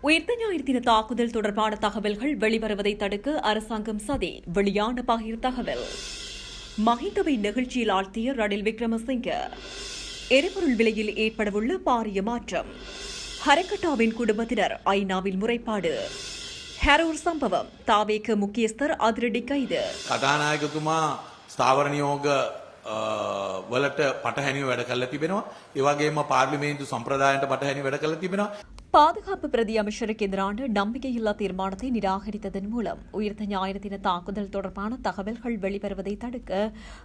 உயிர்த்த ஞாயிறு தாக்குதல் தொடர்பான தகவல்கள் வெளிவருவதை தடுக்க அரசாங்கம் சதி வெளியான பகிர் தகவல். மஹிந்தவை நிகழ்ச்சியில் ஆழ்த்திய ரணில் விக்ரமசிங்க. எரிபொருள் விலையில் ஏற்படவுள்ள பாரிய மாற்றம். ஹரக்கட்டாவின் குடும்பத்தினர் ஐநாவில் முறைப்பாடு. ஹரூர் சம்பவம் தாவேக்கு முக்கியஸ்தர் அதிரடி கைது. கதாநாயகக்குமா ஸ்தாவர වලට පටහැනිව වැඩ කල්ල තිබෙනවා ඒවගේම පාර්ලිමේන්තු සම්ප්‍රදායන්ට පටහැනි වැඩ කළ තිබෙනවා பாதுகாப்பு பிரதி அமைச்சருக்கு எதிரான நம்பிக்கையில்லா தீர்மானத்தை நிராகரித்ததன் மூலம் உயிர்த்த ஞாயிறு தின தாக்குதல் தொடர்பான தகவல்கள் வெளிவருவதை தடுக்க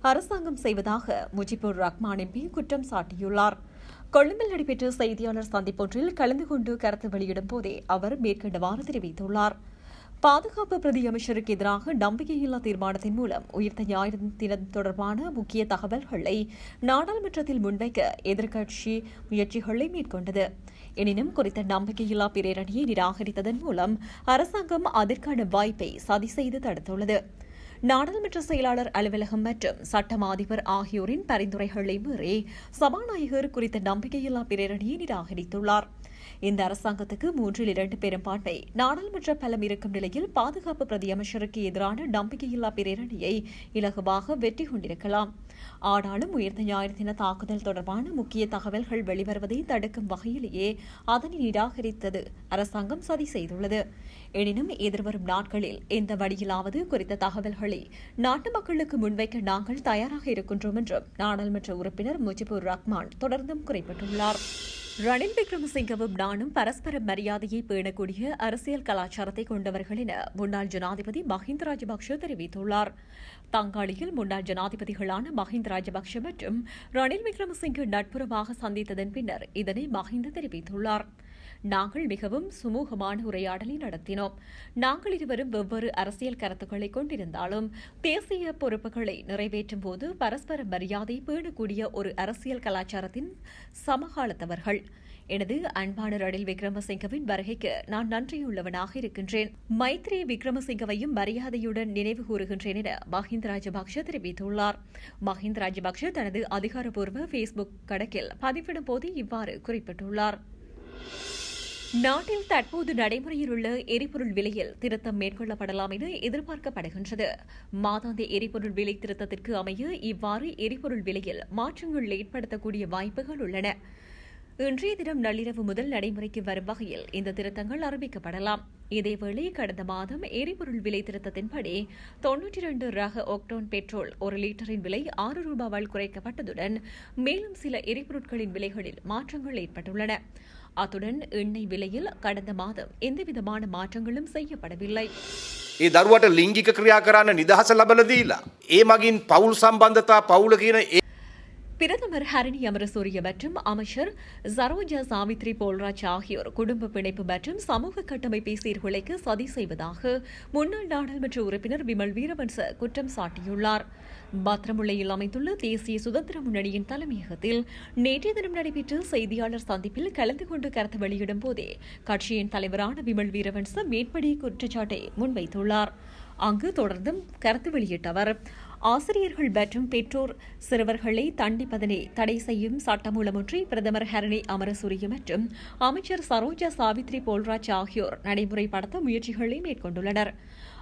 அரசாங்கம் செய்வதாக முஜிபுர் ரஹ்மான் எம்பி குற்றம் சாட்டியுள்ளார் கொழும்பில் நடைபெற்ற செய்தியாளர் சந்திப்பொன்றில் கலந்து கொண்டு கருத்து வெளியிடும் போதே அவர் மேற்கண்டவாறு தெரிவித்துள்ளார் பாதுகாப்பு பிரதி அமைச்சருக்கு எதிராக நம்பிக்கையில்லா தீர்மானத்தின் மூலம் உயிர்த்த ஞாயிறு தினம் தொடர்பான முக்கிய தகவல்களை நாடாளுமன்றத்தில் முன்வைக்க எதிர்க்கட்சி முயற்சிகளை மேற்கொண்டது. எனினும் குறித்த நம்பிக்கையில்லா பிரேரணியை நிராகரித்ததன் மூலம் அரசாங்கம் அதற்கான வாய்ப்பை சதி செய்து தடுத்துள்ளது. நாடாளுமன்ற செயலாளர் அலுவலகம் மற்றும் சட்டம் அதிபர் ஆகியோரின் பரிந்துரைகளை மீறி சபாநாயகர் குறித்த நம்பிக்கையில்லா பிரேரணியை நிராகரித்துள்ளார். இந்த அரசாங்கத்துக்கு மூன்றில் இரண்டு பெரும்பான்மை நாடாளுமன்ற பலம் இருக்கும் நிலையில் பாதுகாப்பு பிரதி அமைச்சருக்கு எதிரான நம்பிக்கையில்லா பிரேரணியை இலகுவாக வெற்றி கொண்டிருக்கலாம். ஆனாலும் உயர்ந்த ஞாயிறு தின தாக்குதல் தொடர்பான முக்கிய தகவல்கள் வெளிவருவதை தடுக்கும் வகையிலேயே அதனை நிராகரித்தது அரசாங்கம் சதி செய்துள்ளது. எனினும் எதிர்வரும் நாட்களில் எந்த வழியிலாவது குறித்த தகவல்களை நாட்டு மக்களுக்கு முன்வைக்க நாங்கள் தயாராக இருக்கின்றோம் என்றும் நாடாளுமன்ற உறுப்பினர் முஜிபுர் ரஹ்மான் தொடர்ந்தும் குறிப்பிட்டுள்ளார். ரணில் விக்ரமசிங்கவும் நானும் பரஸ்பர மரியாதையை பேணக்கூடிய அரசியல் கலாச்சாரத்தை கொண்டவர்கள் என முன்னாள் ஜனாதிபதி மஹிந்த ராஜபக்ஷ தெரிவித்துள்ளார். தங்காளியில் முன்னாள் ஜனாதிபதிகளான மஹிந்த ராஜபக்ஷ மற்றும் ரணில் விக்ரமசிங்க நட்புறமாக சந்தித்ததன் பின்னர் இதனை மஹிந்த தெரிவித்துள்ளார். நாங்கள் மிகவும் சுமூகமான உரையாடலை நடத்தினோம். நாங்கள் இருவரும் வெவ்வேறு அரசியல் கருத்துக்களை கொண்டிருந்தாலும் தேசிய பொறுப்புகளை நிறைவேற்றும் போது பரஸ்பர மரியாதை பேணக்கூடிய ஒரு அரசியல் கலாச்சாரத்தின் சமகாலத்தவர்கள். எனது அன்பான ரணில் விக்ரமசிங்கவின் வருகைக்கு நான் நன்றியுள்ளவனாக இருக்கின்றேன். மைத்ரி விக்ரமசிங்கவையும் மரியாதையுடன் நினைவு கூறுகின்றேன் என மஹிந்த ராஜபக்ஷ தெரிவித்துள்ளார். மஹிந்த ராஜபக்ஷ தனது அதிகாரப்பூர்வ ஃபேஸ்புக் கணக்கில் பதிவிடும் போது இவ்வாறு குறிப்பிட்டுள்ளார். நாட்டில் தற்போது நடைமுறையில் உள்ள எரிபொருள் விலையில் திருத்தம் மேற்கொள்ளப்படலாம் என எதிர்பார்க்கப்படுகின்றது. மாதாந்த எரிபொருள் விலை திருத்தத்திற்கு அமைய இவ்வாறு எரிபொருள் விலையில் மாற்றங்கள் ஏற்படுத்தக்கூடிய வாய்ப்புகள் உள்ளன. இன்றைய தினம் நள்ளிரவு முதல் நடைமுறைக்கு வரும் வகையில் இந்த திருத்தங்கள் அறிவிக்கப்படலாம். இதேவேளை கடந்த மாதம் எரிபொருள் விலை திருத்தத்தின்படி தொன்னூற்றி இரண்டு ரக ஒக்டோன் பெட்ரோல் ஒரு லிட்டரின் விலை ஆறு ரூபாவால் குறைக்கப்பட்டதுடன் மேலும் சில எரிபொருட்களின் விலைகளில் மாற்றங்கள் ஏற்பட்டுள்ளன. அத்துடன் எண்ணெய் விலையில் கடந்த மாதம் எந்தவிதமான மாற்றங்களும் செய்யப்படவில்லை ඒ දරුවට ලිංගික ක්‍රියා කරන්න නිදහස ලබල දීලා. ඒ මගින් පවුල් සම්බන්ධතා පවුල කියන ඒ பிரதமர் ஹரணி அமரசூரிய மற்றும் அமைச்சர் சரோஜா சாவித்ரி போல்ராஜ் ஆகியோர் குடும்ப பிணைப்பு மற்றும் சமூக கட்டமைப்பை சீர்குலைக்க சதி செய்வதாக முன்னாள் நாடாளுமன்ற உறுப்பினர் விமல் வீரவன்ச குற்றம் சாட்டியுள்ளார் பத்திரமுல்லையில் அமைந்துள்ள தேசிய சுதந்திர முன்னணியின் தலைமையகத்தில் நேற்றைய தினம் நடைபெற்ற செய்தியாளர் சந்திப்பில் கலந்து கொண்டு கருத்து வெளியிடும் போதே கட்சியின் தலைவரான விமல் வீரவன்ச மேற்படி குற்றச்சாட்டை முன்வைத்துள்ளார். அங்கு தொடர்ந்தும் கருத்து வெளியிட்ட அவர் ஆசிரியர்கள் மற்றும் பெற்றோர் சிறுவர்களை தண்டிப்பதனை தடை செய்யும் சட்டமூலம் ஒன்றை பிரதமர் ஹரணி அமரசூரிய மற்றும் அமைச்சர் சரோஜா சாவித்ரி போல்ராஜ் ஆகியோர் நடைமுறைப்படுத்த முயற்சிகளை மேற்கொண்டுள்ளனர்.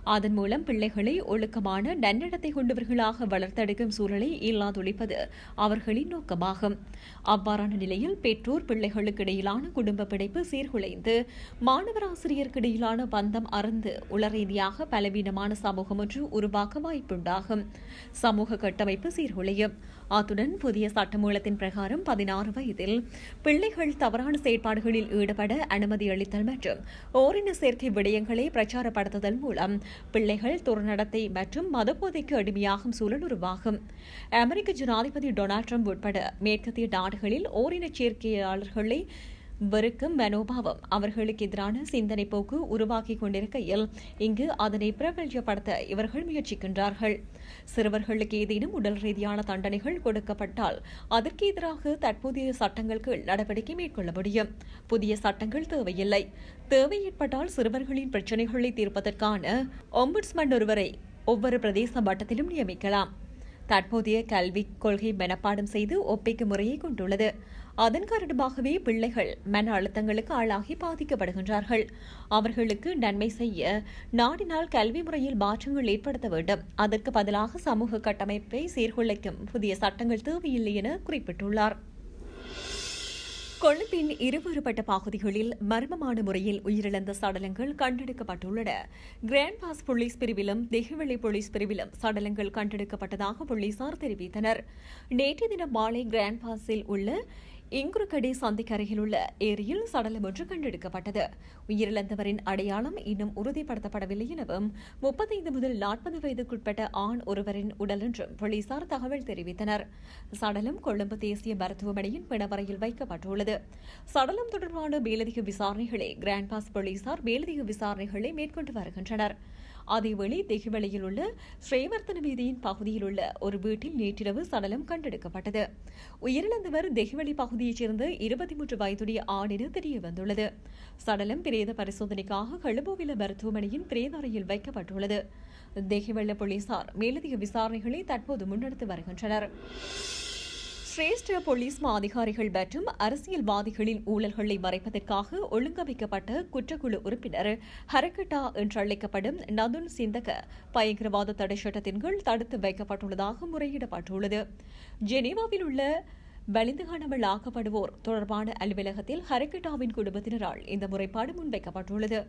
அதன் மூலம் பிள்ளைகளை ஒழுக்கமான நன்னடத்தை கொண்டவர்களாக வளர்த்தெடுக்கும் சூழலை இல்லாதொழிப்பது அவர்களின் நோக்கமாகும். அவ்வாறான நிலையில் பெற்றோர் பிள்ளைகளுக்கு இடையிலான குடும்ப பிணைப்பு சீர்குலைந்து மாணவர் ஆசிரியருக்கு இடையிலான பந்தம் அறந்து உளரீதியாக பலவீனமான சமூகம் ஒன்று உருவாக்க வாய்ப்புண்டாகும். சமூக கட்டமைப்பு சீர்குலையும். அத்துடன் புதிய சட்டமூலத்தின் பிரகாரம் பதினாறு வயதில் பிள்ளைகள் தவறான செயற்பாடுகளில் ஈடுபட அனுமதி அளித்தல் மற்றும் ஓரின சேர்க்கை விடயங்களை பிரச்சாரப்படுத்துதல் மூலம் பிள்ளைகள் துறநடத்தை மற்றும் மதபோதைக்கு அடிமையாகும் சூழல் உருவாகும். அமெரிக்க ஜனாதிபதி டொனால்ட் ட்ரம்ப் உட்பட மேற்கத்திய நாடுகளில் ஓரின சேர்க்கையாளர்களை வெறுக்கும் மனோபாவம் அவர்களுக்கு எதிரான சிந்தனை போக்கு உருவாகி கொண்டிருக்கையில் இங்கு அதனை பிரபல்யப்படுத்த இவர்கள் முயற்சிக்கின்றார்கள். சிறுவர்களுக்கு ஏதேனும் உடல் ரீதியான தண்டனைகள் கொடுக்கப்பட்டால் அதற்கு எதிராக தற்போதைய சட்டங்கள் கீழ் நடவடிக்கை மேற்கொள்ள முடியும். புதிய சட்டங்கள் தேவையில்லை. தேவை ஏற்பட்டால் சிறுவர்களின் பிரச்சினைகளை தீர்ப்பதற்கான ஒம்புட்ஸ்மன் ஒருவரை ஒவ்வொரு பிரதேச மட்டத்திலும் நியமிக்கலாம். தற்போதைய கல்விக் கொள்கை மனப்பாடம் செய்து ஒப்பிக்கும் முறையை கொண்டுள்ளது. அதன் காரணமாகவே பிள்ளைகள் மன அழுத்தங்களுக்கு ஆளாகி பாதிக்கப்படுகின்றார்கள். அவர்களுக்கு நன்மை செய்ய நாடினால் கல்வி முறையில் மாற்றங்கள் ஏற்படுத்த வேண்டும். அதற்கு பதிலாக சமூக கட்டமைப்பை சீர்குலைக்கும் புதிய சட்டங்கள் தேவையில்லை என குறிப்பிட்டுள்ளார். கொழும்பின் இருவேறுபட்ட பகுதிகளில் மர்மமான முறையில் உயிரிழந்த சடலங்கள் கண்டெடுக்கப்பட்டுள்ளன. கிராண்ட் பாஸ் போலீஸ் பிரிவிலும் தெஹிவெளி போலீஸ் பிரிவிலும் சடலங்கள் கண்டெடுக்கப்பட்டதாக போலீசார் தெரிவித்தனர். நேற்று தினம் மாலை கிராண்ட் பாஸில் உள்ள இங்குருக்கடை சந்திக்கு அருகில் உள்ள ஏரியில் சடலம் ஒன்று கண்டெடுக்கப்பட்டது. உயிரிழந்தவரின் அடையாளம் இன்னும் உறுதிப்படுத்தப்படவில்லை எனவும் முப்பத்தைந்து முதல் நாற்பது வயதுக்குட்பட்ட ஆண் ஒருவரின் உடல் என்றும் போலீசார் தகவல் தெரிவித்தனர். சடலம் கொழும்பு தேசிய மருத்துவமனையின் பிணவரையில் வைக்கப்பட்டுள்ளது. சடலம் தொடர்பான மேலதிக விசாரணைகளை கிராண்ட் பாஸ் போலீசார் மேலதிக விசாரணைகளை மேற்கொண்டு வருகின்றனர். அதேவேளை தெஹிவளியில் உள்ள ஸ்ரீவர்த்தன வீதியின் பகுதியில் உள்ள ஒரு வீட்டில் நேற்றிரவு சடலம் கண்டெடுக்கப்பட்டது. உயிரிழந்தவர் தெஹிவளி பகுதியைச் சேர்ந்த இருபத்தி மூன்று வயதுடைய ஆண் என தெரிய வந்துள்ளது. சடலம் பிரேத பரிசோதனைக்காக கழுபோவில மருத்துவமனையின் பிரேத அறையில் வைக்கப்பட்டுள்ளது. தெஹிவள்ள போலீசார் மேலதிக விசாரணைகளை தற்போது முன்னெடுத்து வருகின்றனர். சிரேஷ்ட போலீஸ் மா அதிகாரிகள் மற்றும் அரசியல்வாதிகளின் ஊழல்களை மறைப்பதற்காக ஒழுங்கமைக்கப்பட்ட குற்றக்குழு உறுப்பினர் ஹரகட்டா என்றழைக்கப்படும் நதுன் சிந்தக பயங்கரவாத தடை சட்டத்தின் கீழ் தடுத்து வைக்கப்பட்டுள்ளதாக முறையிடப்பட்டுள்ளது. ஜெனீவாவில் உள்ள வலிந்து காணாமல் ஆக்கப்படுவோர் தொடர்பான அலுவலகத்தில் ஹரகட்டாவின் குடும்பத்தினரால் இந்த முறைப்பாடு முன்வைக்கப்பட்டுள்ளது.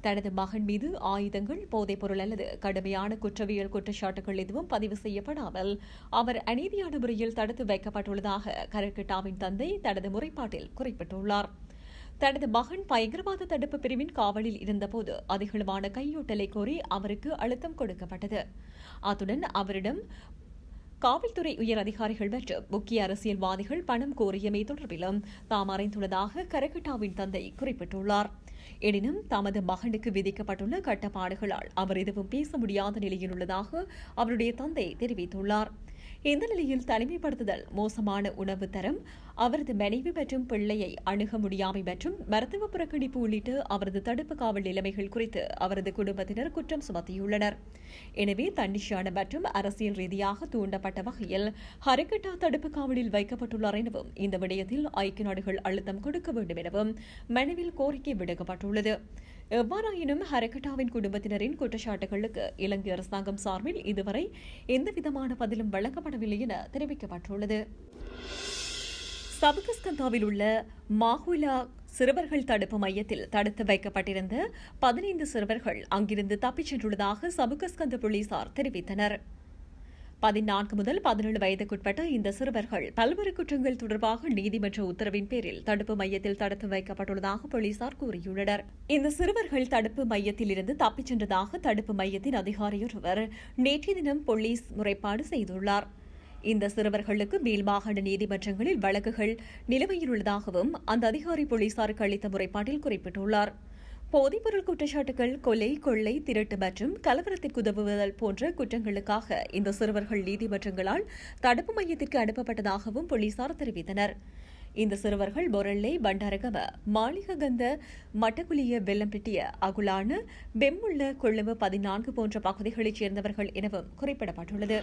தனது மகன் மீது ஆயுதங்கள் போதைப்பொருள் அல்லது கடுமையான குற்றவியல் குற்றச்சாட்டுகள் எதுவும் பதிவு செய்யப்படாமல் அவர் அநீதியான முறையில் தடுத்து வைக்கப்பட்டுள்ளதாக கரக்கட்டாவின் தந்தை தனது முறைப்பாட்டில் குறிப்பிட்டுள்ளார். தனது மகன் பயங்கரவாத தடுப்பு பிரிவின் காவலில் இருந்தபோது அதிகளவான கையூட்டலை கோரி அவருக்கு அழுத்தம் கொடுக்கப்பட்டது. அத்துடன் அவரிடம் காவல்துறை உயர் அதிகாரிகள் மற்றும் முக்கிய அரசியல்வாதிகள் பணம் கோரியமை தொடர்பிலும் தாம் அறிந்துள்ளதாக கரகட்டாவின் தந்தை குறிப்பிட்டுள்ளார். எனினும் தமது மகனுக்கு விதிக்கப்பட்டுள்ள கட்டுப்பாடுகளால் அவர் எதுவும் பேச முடியாத நிலையில் உள்ளதாக அவருடைய தந்தை தெரிவித்துள்ளார். இந்த நிலையில் தனிமைப்படுத்துதல் மோசமான உணவு தரம் அவரது மனைவி மற்றும் பிள்ளையை அணுக முடியாமை மற்றும் மருத்துவ புறக்கணிப்பு உள்ளிட்ட அவரது தடுப்பு காவல் நிலைமைகள் குறித்து அவரது குடும்பத்தினர் குற்றம் சுமத்தியுள்ளனர். எனவே தன்னிஷான மற்றும் அரசியல் ரீதியாக தூண்டப்பட்ட வகையில் ஹரிகட்டா தடுப்பு காவலில் வைக்கப்பட்டுள்ளார் எனவும் இந்த விடயத்தில் ஐக்கிய நாடுகள் அழுத்தம் கொடுக்க வேண்டும் எனவும் மனுவில் கோரிக்கை விடுக்கப்பட்டுள்ளது. எவ்வாறாயினும் ஹரகட்டாவின் குடும்பத்தினரின் குற்றச்சாட்டுகளுக்கு இலங்கை அரசாங்கம் சார்பில் இதுவரை எந்தவிதமான பதிலும் வழங்கப்படவில்லை என தெரிவிக்கப்பட்டுள்ளது. சபகஸ்கந்தாவில் உள்ள மாஹுலா சிறுவர்கள் தடுப்பு மையத்தில் தடுத்து வைக்கப்பட்டிருந்த பதினைந்து சிறுவர்கள் அங்கிருந்து தப்பிச் சென்றுள்ளதாக சபுகஸ்கந்த போலீசார் தெரிவித்தனர். பதினான்கு முதல் பதினேழு வயதுக்குட்பட்ட இந்த சிறுவர்கள் பல்வேறு குற்றங்கள் தொடர்பாக நீதிமன்ற உத்தரவின் பேரில் தடுப்பு மையத்தில் தடுத்து வைக்கப்பட்டுள்ளதாக போலீசார் கூறியுள்ளனர். இந்த சிறுவர்கள் தடுப்பு மையத்தில் இருந்து தப்பிச் சென்றதாக தடுப்பு மையத்தின் அதிகாரியொருவர் நேற்றைய தினம் போலீஸ் முறைப்பாடு செய்துள்ளார். இந்த சிறுவர்களுக்கு மேல் மாகாண நீதிமன்றங்களில் வழக்குகள் நிலுவையில் உள்ளதாகவும் அந்த அதிகாரி போலீசாருக்கு அளித்த முறைப்பாட்டில் குறிப்பிட்டுள்ளார். போதைப்பொருள் குற்றச்சாட்டுகள் கொலை கொள்ளை திருட்டு மற்றும் கலவரத்திற்கு உதவுவதல் போன்ற குற்றங்களுக்காக இந்த சிறுவர்கள் நீதிமன்றங்களால் தடுப்பு மையத்திற்கு அனுப்பப்பட்டதாகவும் போலீசார் தெரிவித்தனர். இந்த சிறுவர்கள் பொரல்லை பண்டாரகம மாளிககந்த மட்டக்குலிய வெள்ளம்பிட்டிய அகுலான பெம்முள்ள கொழும்பு பதினான்கு போன்ற பகுதிகளைச் சேர்ந்தவர்கள் எனவும் குறிப்பிடப்பட்டுள்ளது.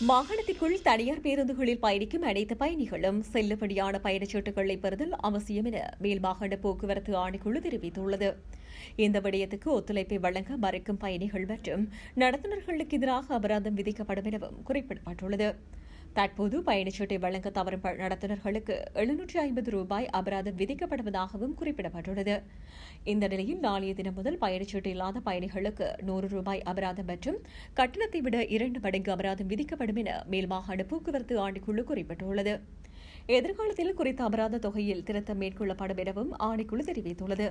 மாகாணத்திற்குள் தனியார் பேருந்துகளில் பயணிக்கும் அனைத்து பயணிகளும் செல்லுபடியான பயணச்சீட்டுகளை பெறுதல் அவசியம் என மேல் மாகாண போக்குவரத்து ஆணைக்குழு தெரிவித்துள்ளது. இந்த விடயத்துக்கு ஒத்துழைப்பை வழங்க மறுக்கும் பயணிகள் மற்றும் நடத்துனர்களுக்கு எதிராக அபராதம் விதிக்கப்படும் எனவும் குறிப்பிடப்பட்டுள்ளது. தற்போது பயணச்சீட்டை வழங்க தவறும் ப- நடத்துனர்களுக்கு எழுநூற்றி ஐம்பது ரூபாய் அபராதம் விதிக்கப்படுவதாகவும் குறிப்பிடப்பட்டுள்ளது. இந்த நிலையில் நாளைய தினம் முதல் பயணச்சீட்டு இல்லாத பயணிகளுக்கு நூறு ரூபாய் அபராதம் மற்றும் கட்டணத்தை விட இரண்டு மடங்கு அபராதம் விதிக்கப்படும் என மேல் மாகாண போக்குவரத்து ஆணைக்குழு குறிப்பிட்டுள்ளது. எதிர்காலத்தில் குறித்த அபராத தொகையில் திருத்தம் மேற்கொள்ளப்படும் எனவும் ஆணைக்குழு தெரிவித்துள்ளது.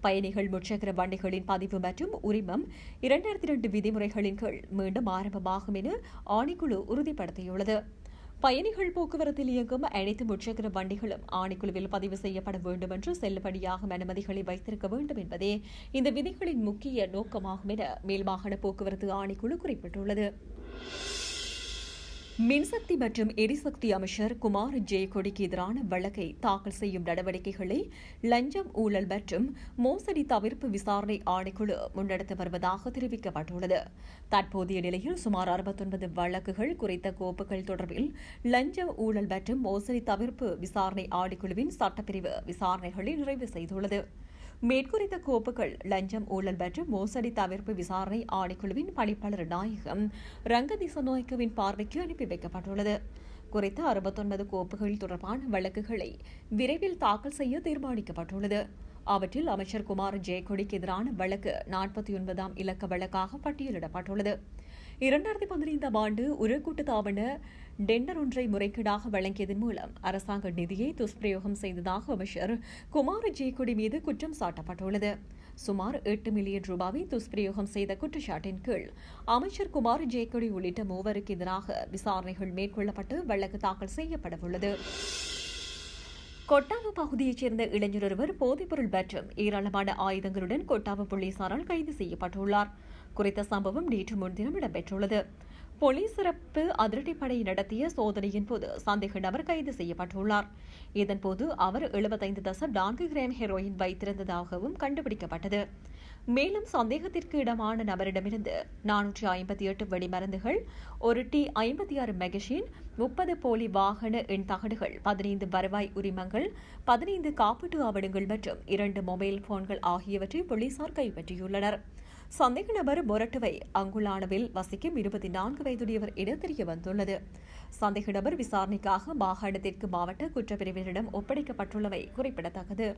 பயணிகள் முச்சக்கர வண்டிகளின் பதிவு மற்றும் உரிமம் இரண்டாயிரத்தி இரண்டு விதிமுறைகளின் கீழ் மீண்டும் ஆரம்பமாகும் என ஆணைக்குழு உறுதிப்படுத்தியுள்ளது. பயணிகள் போக்குவரத்தில் இயங்கும் அனைத்து முச்சக்கர வண்டிகளும் ஆணைக்குழுவில் பதிவு செய்யப்பட வேண்டும் என்று செல்லுபடியாகும் அனுமதிகளை வைத்திருக்க வேண்டும் என்பதே இந்த விதிகளின் முக்கிய நோக்கமாகும் என மேல்மாகாண போக்குவரத்து ஆணைக்குழு குறிப்பிட்டுள்ளது. மின்சக்தி மற்றும் எரிசக்தி அமைச்சர் குமார் ஜெயக்கொடிக்கு எதிரான வழக்கை தாக்கல் செய்யும் நடவடிக்கைகளை லஞ்சம் ஊழல் மற்றும் மோசடி தவிர்ப்பு விசாரணை ஆணைக்குழு முன்னெடுத்து வருவதாக தெரிவிக்கப்பட்டுள்ளது. தற்போதைய நிலையில் சுமார் அறுபத்தொன்பது வழக்குகள் குறித்த கோப்புகள் தொடர்பில் லஞ்சம் ஊழல் மற்றும் மோசடி தவிர்ப்பு விசாரணை ஆணைக்குழுவின் சட்டப்பிரிவு விசாரணைகளை நிறைவு செய்துள்ளது. மேற்குறித்த கோப்புகள் லஞ்சம் ஊழல் மற்றும் மோசடி தவிர்ப்பு விசாரணை ஆணைக்குழுவின் பணிப்பாளர் நாயகம் ரங்கதிசநாயக்கவின் பார்வைக்கு அனுப்பி வைக்கப்பட்டுள்ளது. குறித்த அறுபத்தொன்பது கோப்புகள் தொடர்பான வழக்குகளை விரைவில் தாக்கல் செய்ய தீர்மானிக்கப்பட்டுள்ளது. அவற்றில் அமைச்சர் குமார் ஜெயக்கொடிக்கு எதிரான வழக்கு நாற்பத்தி ஒன்பதாம் இலக்க வழக்காக பட்டியலிடப்பட்டுள்ளது. இரண்டாயிரத்தி பதினைந்தாம் ஆண்டு உரக்கூட்டு தாவண டெண்டர் ஒன்றை முறைகேடாக வழங்கியதன் மூலம் அரசாங்க நிதியை துஷ்பிரயோகம் செய்ததாக அமைச்சர் குமார் ஜெயக்குடி மீது குற்றம் சாட்டப்பட்டுள்ளது. சுமார் எட்டு மில்லியன் ரூபாவை துஷ்பிரயோகம் செய்த குற்றச்சாட்டின் கீழ் அமைச்சர் குமார் ஜெயக்கொடி உள்ளிட்ட மூவருக்கு எதிராக விசாரணைகள் மேற்கொள்ளப்பட்டு வழக்கு தாக்கல் செய்யப்படவுள்ளது. கொட்டாவு பகுதியைச் சேர்ந்த இளைஞர் ஒருவர் போதைப்பொருள் மற்றும் ஏராளமான ஆயுதங்களுடன் கொட்டாவு போலீசாரால் கைது செய்யப்பட்டுள்ளார். குறித்த சம்பவம் நேற்று முன்தினம் இடம்பெற்றுள்ளது. போலீஸ் சிறப்பு அதிரடிப்படை நடத்திய சோதனையின் போது சந்தேக நபர் கைது செய்யப்பட்டுள்ளார். இதன்போது அவர் எழுபத்தைந்து தசம் நான்கு கிராம் ஹெரோயின் வைத்திருந்ததாகவும் கண்டுபிடிக்கப்பட்டது. மேலும் சந்தேகத்திற்கு இடமான நபரிடமிருந்து நானூற்றி ஐம்பத்தி எட்டு வெடிமருந்துகள் ஒரு டி ஐம்பத்தி ஆறு மெகஷின் முப்பது போலி வாகன எண் தகடுகள் பதினைந்து வருவாய் உரிமங்கள் பதினைந்து காப்பீட்டு ஆவணங்கள் மற்றும் இரண்டு மொபைல் போன்கள் ஆகியவற்றை போலீசார் கைப்பற்றியுள்ளனர். சந்தேக நபர் மொரட்டுவை அங்குலானவில் வசிக்கும் இருபத்தி நான்கு வயதுடையவர் என தெரிய வந்துள்ளது சந்தேக நபர் விசாரணைக்காக மாகாணத்திற்கு மாவட்ட குற்றப்பிரிவினரிடம் ஒப்படைக்கப்பட்டுள்ளவை குறிப்பிடத்தக்கது.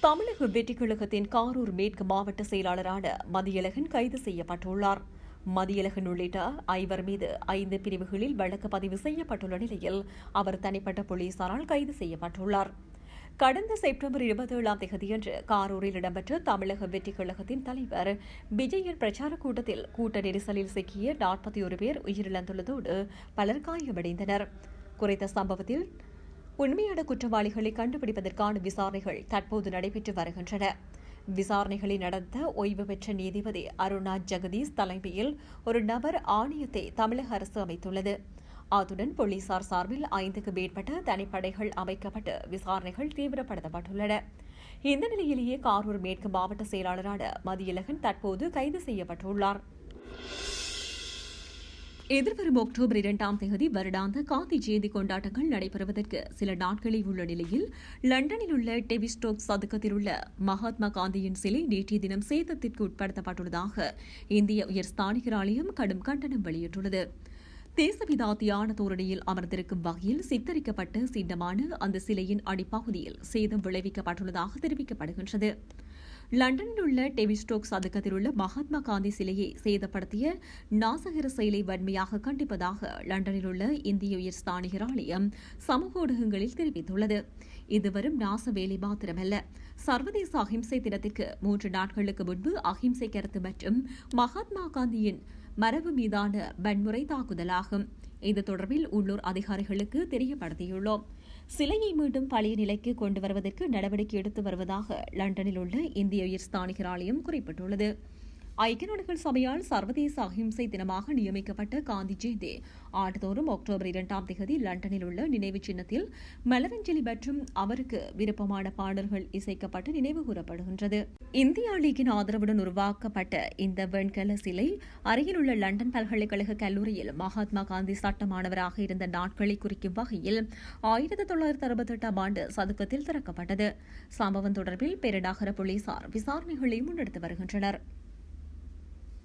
தமிழக வெற்றிக் கழகத்தின் காரூர் மேற்கு மாவட்ட செயலாளரான மதியழகன் கைது செய்யப்பட்டுள்ளார். மதியழகன் உள்ளிட்ட ஐவர் மீது ஐந்து பிரிவுகளில் வழக்கு பதிவு செய்யப்பட்டுள்ள நிலையில் அவர் தனிப்பட்ட போலீசாரால் கைது செய்யப்பட்டுள்ளார். கடந்த செப்டம்பர் இருபத்தி ஏழாம் தேதியன்று காரூரில் இடம்பெற்ற தமிழக வெற்றி கழகத்தின் தலைவர் விஜயின் பிரச்சார கூட்டத்தில் கூட்ட நெரிசலில் சிக்கிய நாற்பத்தி ஒரு பேர் உயிரிழந்துள்ளதோடு பலர் காயமடைந்தனர். குறித்த சம்பவத்தில் உண்மையான குற்றவாளிகளை கண்டுபிடிப்பதற்கான விசாரணைகள் தற்போது நடைபெற்று வருகின்றன. விசாரணைகளை நடத்த ஓய்வு பெற்ற நீதிபதி அருணா ஜெகதீஷ் தலைமையில் ஒரு நபர் ஆணையத்தை தமிழக அரசு அமைத்துள்ளது. அத்துடன் போலீசார் சார்பில் ஐந்துக்கு மேற்பட்ட தனிப்படைகள் அமைக்கப்பட்டு விசாரணைகள் தீவிரப்படுத்தப்பட்டுள்ளன. இந்த நிலையிலேயே காரூர் மேற்கு மாவட்ட செயலாளரான மதியழகன் தற்போது கைது செய்யப்பட்டுள்ளார். எதிர்வரும் அக்டோபர் இரண்டாம் தேதி வருடாந்த காந்தி ஜெயந்தி கொண்டாட்டங்கள் நடைபெறுவதற்கு சில நாட்களே உள்ள நிலையில் லண்டனில் உள்ள டெவிஸ்டோக் சதுக்கத்தில் உள்ள மகாத்மா காந்தியின் சிலை நேற்றைய தினம் சேதத்திற்கு உட்படுத்தப்பட்டுள்ளதாக இந்திய உயர் ஸ்தானிகர் ஆலயம் கடும் கண்டனம் வெளியிட்டுள்ளது. தேசபிதா தியான தோரணியில் அமர்ந்திருக்கும் வகையில் சித்தரிக்கப்பட்ட சின்னமான அந்த சிலையின் அடிப்பகுதியில் சேதம் விளைவிக்கப்பட்டுள்ளதாக தெரிவிக்கப்படுகின்றது. லண்டனில் உள்ள டெவிஸ்டோக் சதுக்கத்தில் உள்ள மகாத்மா காந்தி சிலையை சேதப்படுத்திய நாசகர செயலை வன்மையாக கண்டிப்பதாக லண்டனில் உள்ள இந்திய உயர் ஸ்தானிகர் ஆலயம் சமூக ஊடகங்களில் தெரிவித்துள்ளது. இது வரும் நாச வேலை மாத்திரமல்ல. சர்வதேச அகிம்சை தினத்திற்கு மூன்று நாட்களுக்கு முன்பு அகிம்சை கருத்து மற்றும் மகாத்மா காந்தியின் மரபு மீதான வன்முறை தாக்குதலாகும். இது தொடர்பில் உள்ளூர் அதிகாரிகளுக்கு தெரியப்படுத்தியுள்ளோம். சிலையை மீண்டும் பழைய நிலைக்கு கொண்டு வருவதற்கு நடவடிக்கை எடுத்து வருவதாக லண்டனில் உள்ள இந்திய உயர் ஸ்தானிகர் ஆலயம் குறிப்பிட்டுள்ளது. ஐக்கிய நாடுகள் சபையால் சர்வதேச அகிம்சை தினமாக நியமிக்கப்பட்ட காந்தி ஜெயந்தி. ஆண்டுதோறும் அக்டோபர் இரண்டாம் தேதி லண்டனில் உள்ள நினைவு சின்னத்தில் மலரஞ்சலி மற்றும் அவருக்கு விருப்பமான பாடல்கள் இசைக்கப்பட்டு நினைவு கூறப்படுகின்றது. இந்திய லீகின் ஆதரவுடன் உருவாக்கப்பட்ட இந்த வெண்கல சிலை அருகில் உள்ள லண்டன் பல்கலைக்கழக கல்லூரியில் மகாத்மா காந்தி சட்ட மாணவராக இருந்த நாட்களை குறிக்கும் வகையில் ஆயிரத்தி தொள்ளாயிரத்தி அறுபத்தி எட்டாம் ஆண்டு சதுக்கத்தில் திறக்கப்பட்டது. சம்பவம் தொடர்பில் பெருநகர போலீசார் விசாரணைகளை முன்னெடுத்து வருகின்றனர்.